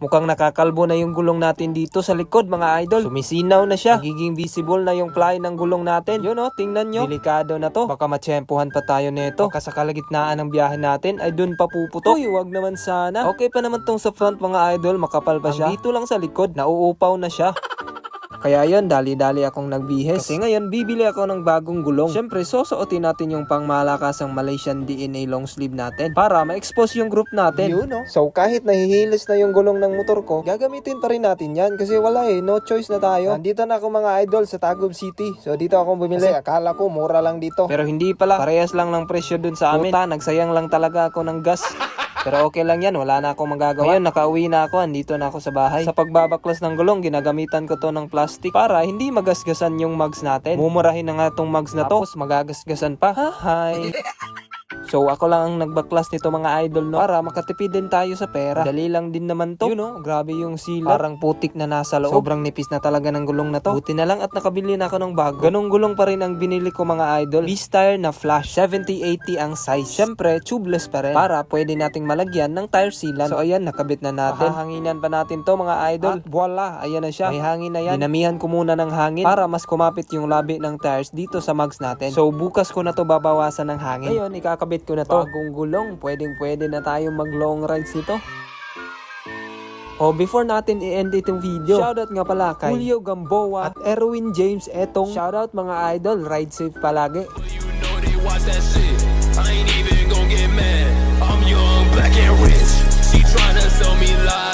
Mukhang nakakalbo na yung gulong natin dito sa likod mga idol. Sumisinaw na siya. Nagiging visible na yung ply ng gulong natin. Yun oh, tingnan nyo. Delikado na to. Baka matsyempohan pa tayo nito. Baka sa kalagitnaan ng biyahe natin ay dun pa puputok. Uy, wag naman sana. Okay pa naman tong sa front mga idol. Makapal pa siya. Dito lang sa likod, nauupaw na siya. Kaya yun, dali-dali akong nagbihes. Kasi ngayon, bibili ako ng bagong gulong. Siyempre, susuotin natin yung pangmalakasang Malaysian DNA long sleeve natin para ma-expose yung group natin. Yun, no? So, kahit nahihilis na yung gulong ng motor ko, gagamitin pa rin natin yan kasi wala eh, no choice na tayo. Nandito na ako mga idol sa Taguig City. So, dito ako bumili. Kasi akala ko mura lang dito. Pero hindi pala, parehas lang ng presyo dun sa amin. Puta, nagsayang lang talaga ako ng gas. Pero okay lang yan, wala na akong magagawa. Ngayon, nakauwi na ako, andito na ako sa bahay. Sa pagbabaklas ng gulong, ginagamitan ko to ng plastic para hindi magasgasan yung mugs natin. Mumurahin na nga tong mugs na to. Tapos magagasgasan pa. Hi! So ako lang ang nagbaklas nito mga idol no para makatipid din tayo sa pera. Dali lang din naman to. Yun no, grabe yung sila. Parang putik na nasa loob. Sobrang nipis na talaga ng gulong na to. Buti na lang at nakabili na ako ng bago. Ganong gulong pa rin ang binili ko mga idol. V-Star na flash. 70-80 ang size. Syempre, tubeless pa rin. Para pwede nating malagyan ng tire sealant. So ayan, nakabit na natin. Pahahanginan pa natin to mga idol. At voila, ayan na siya. May hangin na yan. Dinamihan ko muna ng hangin para mas kumapit yung labi ng tires dito sa mugs natin. So bukas ko na to babawasan ng hangin. Ngayon, ikakabit ko na to. Bagong gulong. Pwedeng pwede na tayo mag long rides nito. Oh, before natin i-end itong video, shoutout nga pala kay Julio Gamboa at Erwin James Etong. Shoutout mga idol, ride safe palagi. You know they watch that shit. I ain't even gon' get mad. I'm young, black and rich. She tryna sell me lies,